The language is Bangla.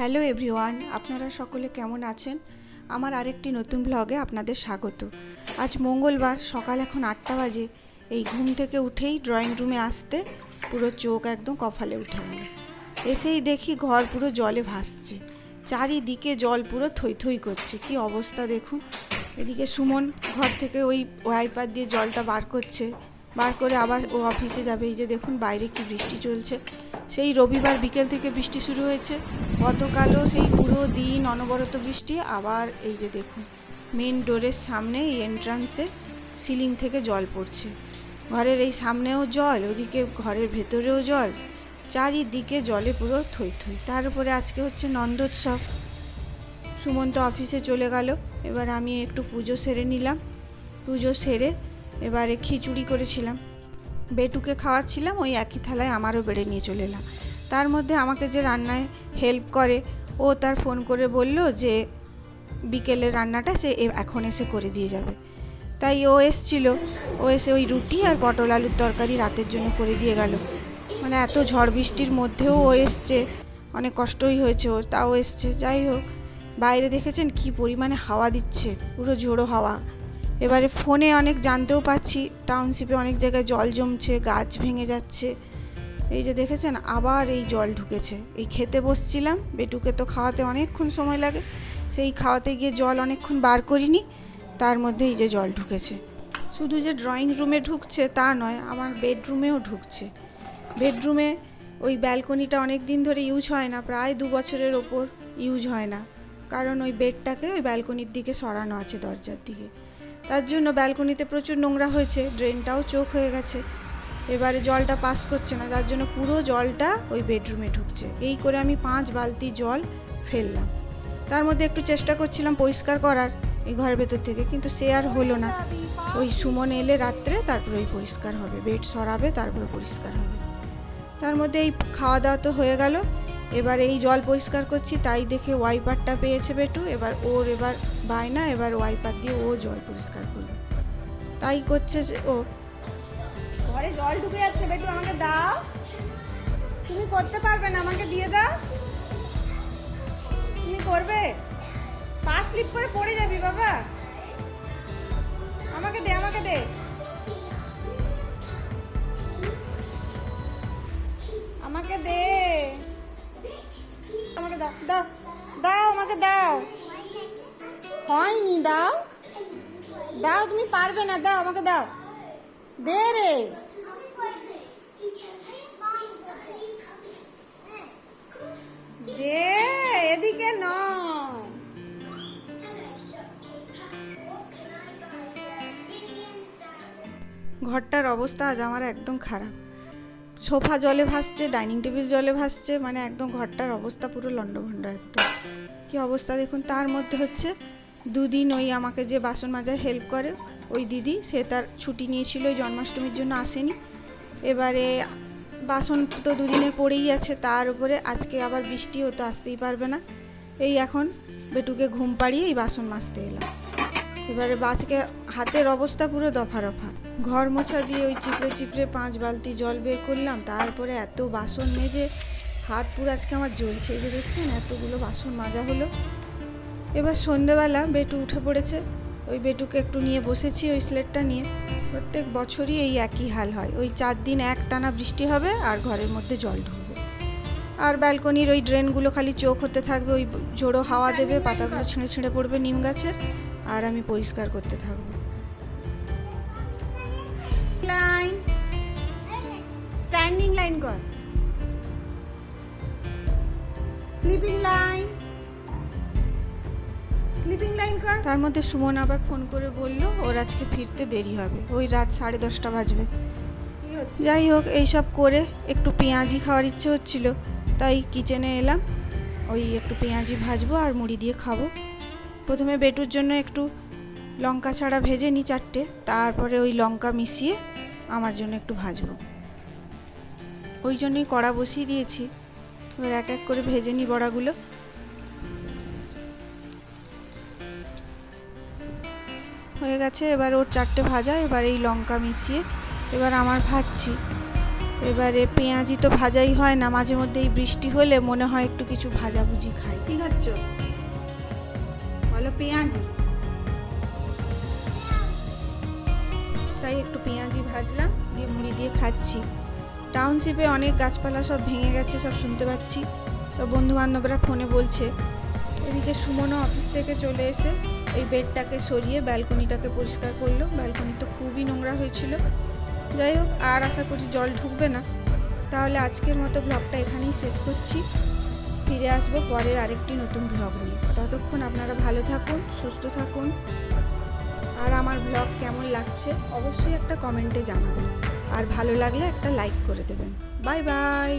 হ্যালো এভরিওয়ান, আপনারা সকলে কেমন আছেন? আমার আরেকটি নতুন ব্লগে আপনাদের স্বাগত। আজ মঙ্গলবার সকাল এখন আটটা বাজে। এই ঘুম থেকে উঠেই ড্রয়িং রুমে আসতে পুরো চোখ একদম কফালে উঠে গেল। এসেই দেখি ঘর পুরো জলে ভাসছে। চারিদিকে জল পুরো থই থই করছে। কি অবস্থা দেখুন। এদিকে সুমন ঘর থেকে ওই ওয়াইপার দিয়ে জলটা বার করছে। বার করে আবার ও অফিসে যাবে। এই যে দেখুন, বাইরে কি বৃষ্টি চলছে। সেই রবিবার বিকেল থেকে বৃষ্টি শুরু হয়েছে। গতকালও সেই পুরো দিন অনবরত বৃষ্টি। আবার এই যে দেখুন মেন ডোরের সামনে এই এন্ট্রান্সে সিলিং থেকে জল পড়ছে। ঘরের এই সামনেও জল ওদিকে ঘরের ভেতরেও জল। চারিদিকে জলে পুরো থই থই। তার উপরে আজকে হচ্ছে নন্দোৎসব। সুমন্ত অফিসে চলে গেল। এবার আমি একটু পুজো সেরে নিলাম। পুজো সেরে এবারে খিচুড়ি করেছিলাম। বেটুকে খাওয়াচ্ছিলাম, ওই একই থালায় আমারও বেড়ে নিয়ে চলে এলাম। তার মধ্যে আমাকে যে রান্নায় হেল্প করে, ও তার ফোন করে বলল যে বিকেলের রান্নাটা সে এখন এসে করে দিয়ে যাবে। তাই ও এসছিল। ও এসে ওই রুটি আর পটল আলুর তরকারি রাতের জন্য করে দিয়ে গেল। মানে এত ঝড় বৃষ্টির মধ্যেও ও এসছে। অনেক কষ্টই হয়েছে ওর, তাও এসছে। যাই হোক, বাইরে দেখেছেন কি পরিমাণে হাওয়া দিচ্ছে। পুরো ঝোড়ো হাওয়া। এবারে ফোনে অনেক জানতেও পাচ্ছি টাউনশিপে অনেক জায়গায় জল জমছে, গাছ ভেঙে যাচ্ছে। এই যে দেখেছেন, আবার এই জল ঢুকেছে। এই খেতে বসছিলাম, বেটুকে তো খাওয়াতে অনেকক্ষণ সময় লাগে। সেই খাওয়াতে গিয়ে জল অনেকক্ষণ বার করিনি, তার মধ্যে এই যে জল ঢুকেছে। শুধু যে ড্রয়িং রুমে ঢুকছে তা নয়, আমার বেডরুমেও ঢুকছে। বেডরুমে ওই ব্যালকনিটা অনেক দিন ধরে ইউজ হয় না, প্রায় দু বছরের ওপর ইউজ হয় না। কারণ ওই বেডটাকে ওই ব্যালকনির দিকে সরানো আছে দরজার দিকে। তার জন্য ব্যালকনিতে প্রচুর নোংরা হয়েছে ড্রেনটাও চোখ হয়ে গেছে। এবারে জলটা পাস করছে না, যার জন্য পুরো জলটা ওই বেডরুমে ঢুকছে। এই করে আমি পাঁচ বালতি জল ফেললাম। তার মধ্যে একটু চেষ্টা করছিলাম পরিষ্কার করার এই ঘরের ভেতর থেকে, কিন্তু সে আর হলো না। ওই সুমন এলে রাত্রে তারপরে ওই পরিষ্কার হবে বেড সরাবে, তারপরে পরিষ্কার হবে। তার মধ্যে এই খাওয়া দাওয়া তো হয়ে গেল। এবার এই জল পরিষ্কার করছি, তাই দেখে ওয়াইপারটা পেয়েছে বেটু। এবার ওর এবার বায়না, এবার ওয়াইপার দিয়ে ও জল পরিষ্কার করবে। তাই করছে যে ও। ঘরে জল ঢুকে যাচ্ছে, বেটু, আমাকে দাও। তুমি করতে পারবে না, আমাকে দিয়ে দাও। তুমি করবে? পা স্লিপ করে পড়ে যাবি, বাবা। আমাকে দে আমাকে দে। আমাকে দে। দাও দাও দাও আমাকে দাও। হয়নি, দাও। দাও, তুমি পারবে না, দাও, আমাকে দাও। দে রে। এদিকে নয় ঘরটার অবস্থা আজ আমার একদম খারাপ। সোফা জলে ভাসছে, ডাইনিং টেবিল জলে ভাসছে মানে একদম ঘরটার অবস্থা পুরো লণ্ডভণ্ড একদম। কি অবস্থা দেখুন, তার মধ্যে হচ্ছে দুদিন ওই আমাকে যে বাসন মাজায় হেল্প করে, ওই দিদি, সে তার ছুটি নিয়েছিল, ওই জন্মাষ্টমীর জন্য আসেনি। এবারে বাসন তো দুদিনে পড়েই আছে, তার উপরে আজকে আবার বৃষ্টি হতো আসতেই পারবে না। এই এখন বেটুকে ঘুম পাড়িয়ে এই বাসন মাজতে এলাম। এবারে বাজকে হাতের অবস্থা পুরো দফা রফা ঘর মোছা দিয়ে ওই চিপড়ে চিপড়ে পাঁচ বালতি জল বের করলাম, তারপরে এত বাসন মেজে হাত পুরো আজকে আমার জ্বলছে। এই যে দেখছেন, এতগুলো বাসন মাজা হলো। এবার সন্ধেবেলা বেটু উঠে পড়েছে। ওই বেটুকে একটু নিয়ে বসেছি ওই স্লেটটা নিয়ে। প্রত্যেক বছরই এই একই হাল হয়। ওই চার দিন এক টানা বৃষ্টি হবে আর ঘরের মধ্যে জল ঢুকবে। আর ব্যালকনির ওই ড্রেনগুলো খালি চোখ হতে থাকবে, ওই ঝোড়ো হাওয়া দেবে, পাতাগুলো ছিঁড়ে ছিঁড়ে পড়বে নিম গাছের। আর আমি পরিষ্কার করতে থাকব। লাইন স্ট্যান্ডিং লাইন কর। স্লিপিং লাইন স্লিপিং লাইন কর। তার মধ্যে সুমন আবার ফোন করে বলল ওর আজকে ফিরতে দেরি হবে। ওই রাত সাড়ে দশটা বাজবে। যাই হোক এইসব করে একটু পেঁয়াজি খাওয়ার ইচ্ছে হচ্ছিল। তাই কিচেনে এলাম। ওই একটু পেঁয়াজি ভাজবো আর মুড়ি দিয়ে খাব। প্রথমে বেটুর জন্য একটু লঙ্কা ছাড়া ভেজে নিই চারটে, তারপরে ওই লঙ্কা মিশিয়ে আমার জন্য একটু ভাজবো। ওই জন্যই কড়া বসিয়ে দিয়েছি। এবার এক এক করে ভেজে নিই বড়াগুলো। হয়ে গেছে, এবার ওর চারটে ভাজা, এবার এই লঙ্কা মিশিয়ে এবার আমার ভাজছি। এবারে পেঁয়াজি তো ভাজাই হয় না, মাঝে মধ্যে এই বৃষ্টি হলে মনে হয় একটু কিছু ভাজাভুজি খাই। কি খাচ্ছ? বলো পেঁয়াজি। তাই একটু পেঁয়াজি ভাজলাম, দিয়ে মুড়ি দিয়ে খাচ্ছি। টাউনশিপে অনেক গাছপালা সব ভেঙে গেছে, সব শুনতে পাচ্ছি। সব বন্ধু বান্ধবরা ফোনে বলছে। এদিকে সুমনও অফিস থেকে চলে এসে এই বেডটাকে সরিয়ে ব্যালকনিটাকে পরিষ্কার করল। ব্যালকনি তো খুবই নোংরা হয়েছিল। যাই হোক, আর আশা করি জল ঢুকবে না। তাহলে আজকের মতো ব্লগটা এখানেই শেষ করছি। ফিরে আসব পরের আরেকটি নতুন ব্লগ নিয়ে। ততক্ষণ আপনারা ভালো থাকুন, সুস্থ থাকুন। আর আমার ব্লগ কেমন লাগছে অবশ্যই একটা কমেন্টে জানাবেন। আর ভালো লাগলে একটা লাইক করে দেবেন। Bye bye